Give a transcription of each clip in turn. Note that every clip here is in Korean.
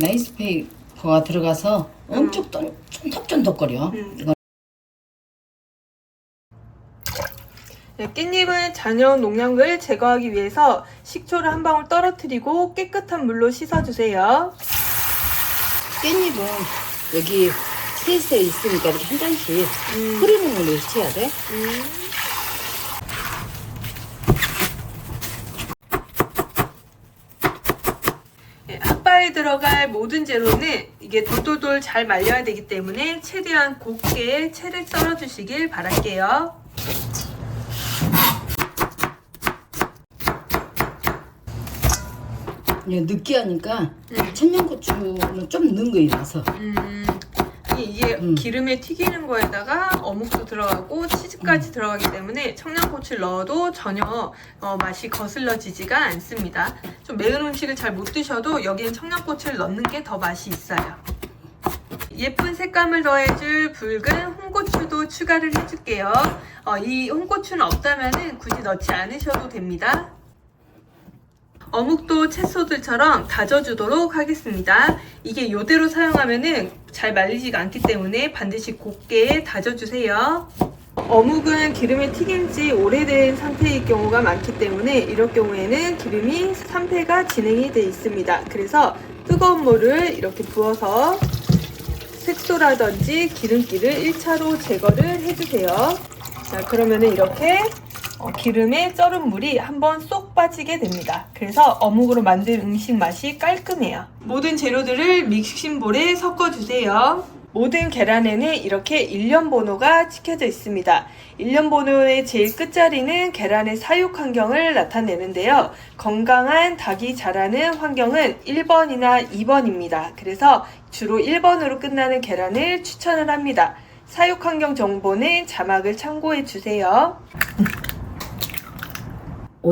라이스 페이퍼가 들어가서 엄청 쫀- 쫀득쫀득거려. 음. 이거 네, 깻잎은 잔여운 농약을 제거하기 위해서 식초를 한 방울 떨어뜨리고 깨끗한 물로 씻어주세요. 깻잎은 여기 세세 있으니까 이렇게 한 잔씩 음. 흐르는 물로 씻어야 돼. 음. 네, 핫바에 들어갈 모든 재료는 이게 돌돌돌 잘 말려야 되기 때문에 최대한 곱게 채를 썰어 주시길 바랄게요. 이게 느끼하니까 음. 천년고추는 좀 넣은 나서. 음, 아니, 이게 음. 기름에 튀기는 거에다가 어묵도 들어가고 치즈까지 들어가기 때문에 청양고추를 넣어도 전혀 어, 맛이 거슬러지지가 않습니다. 좀 매운 음식을 잘 못 드셔도 여기엔 청양고추를 넣는 게 더 맛이 있어요. 예쁜 색감을 더해줄 붉은 홍고추도 추가를 해줄게요. 어, 이 홍고추는 없다면 굳이 넣지 않으셔도 됩니다. 어묵도 채소들처럼 다져주도록 하겠습니다. 이게 요대로 사용하면은 잘 말리지가 않기 때문에 반드시 곱게 다져주세요. 어묵은 기름에 튀긴 지 오래된 상태일 경우가 많기 때문에 이럴 경우에는 기름이 산패가 진행이 돼 있습니다. 그래서 뜨거운 물을 이렇게 부어서 색소라든지 기름기를 1차로 제거를 해주세요. 자, 그러면은 이렇게 어, 기름에 쩔은 물이 한번 쏙 빠지게 됩니다. 그래서 어묵으로 만든 음식 맛이 깔끔해요. 모든 재료들을 믹싱볼에 섞어주세요. 모든 계란에는 이렇게 일련 번호가 찍혀져 있습니다. 일련 번호의 제일 끝자리는 계란의 사육 환경을 나타내는데요. 건강한 닭이 자라는 환경은 1번이나 2번입니다. 그래서 주로 1번으로 끝나는 계란을 추천을 합니다. 사육 환경 정보는 자막을 참고해 주세요.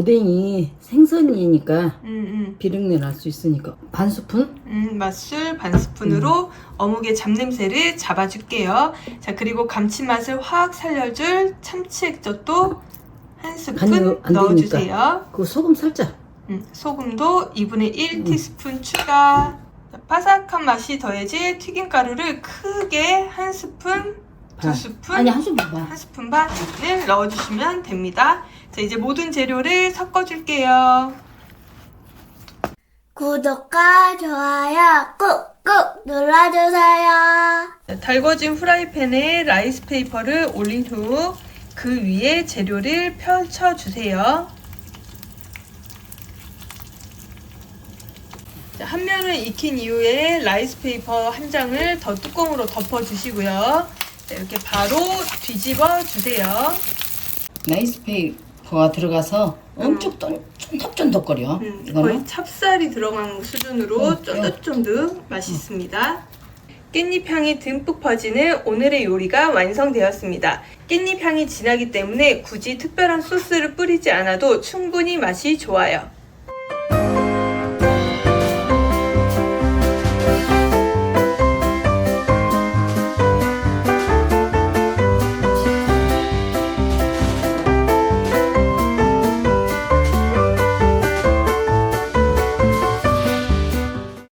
오뎅이 생선이니까 음, 음. 비린내 날 수 있으니까 반 스푼? 음, 맛술 반 스푼으로 어묵의 잡냄새를 잡아줄게요. 자, 그리고 감칠맛을 확 살려줄 참치 액젓도 한 간이 스푼 안 넣어주세요. 그 소금 살짝. 음, 소금도 2분의 1 음. 티스푼 추가. 자, 바삭한 맛이 더해질 튀김가루를 크게 한 스푼, 두 반. 스푼, 아니 한 스푼 봐. 한 스푼 반을 넣어주시면 됩니다. 자, 이제 모든 재료를 섞어줄게요. 구독과 좋아요 꾹꾹 눌러주세요. 자, 달궈진 프라이팬에 라이스 페이퍼를 올린 후 그 위에 재료를 펼쳐주세요. 자, 한 면을 익힌 이후에 라이스 페이퍼 한 장을 더 뚜껑으로 덮어주시고요. 자, 이렇게 바로 뒤집어 주세요. 라이스 페이퍼가 들어가서 엄청 쫀- 쫀득쫀득거려. 음, 거의 이거는 찹쌀이 들어간 수준으로 음, 쫀득쫀득 맛있습니다. 깻잎 향이 듬뿍 퍼지는 오늘의 요리가 완성되었습니다. 깻잎 향이 진하기 때문에 굳이 특별한 소스를 뿌리지 않아도 충분히 맛이 좋아요.